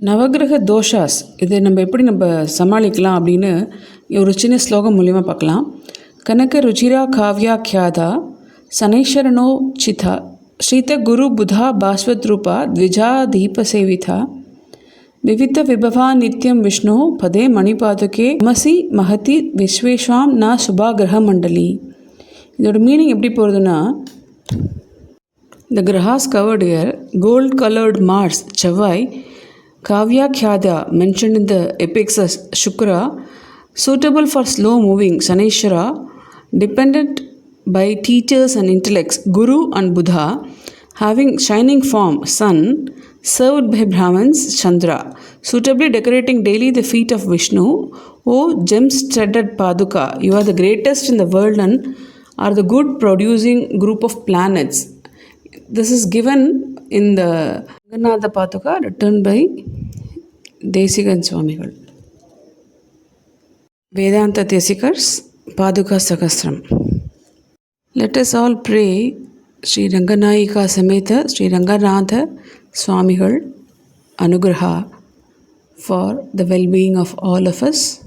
நவகிரக தோஷாஸ் இதை நம்ம எப்படி நம்ம சமாளிக்கலாம் அப்படின்னு ஒரு சின்ன ஸ்லோகம் மூலியமாக பார்க்கலாம். கனக ருச்சிரா காவ்யா கியாதா சனைஷரணோ சிதா ஸ்ரீத குரு புதா பாஸ்வத் ரூபா த்விஜா தீப சேவிதா விவித்த விபவா நித்யம் விஷ்ணு பதே மணிபாதுகே மசி மகதி விஸ்வேஸ்வாம் நா சுபா கிரக மண்டலி. இதோட மீனிங் எப்படி போகிறதுன்னா இந்த கிரஹாஸ் covered year gold coloured Mars செவ்வாய் Kavyakhyada, mentioned in the epics Shukra, suitable for slow moving Saneshwara, dependent by teachers and intellects, Guru and Buddha, having shining form, Sun, served by Brahmins, Chandra, suitably decorating daily the feet of Vishnu. O gem studded Paduka, you are the greatest in the world and are the good producing group of planets. This is given in the Ganatha Paduka written by Desigan Swamigal. Vedanta Desikars Paduka Sakasram. Let us all pray Sri Ranganayika Sameta Sri Ranganatha Swamigal Anugraha for the well being of all of us.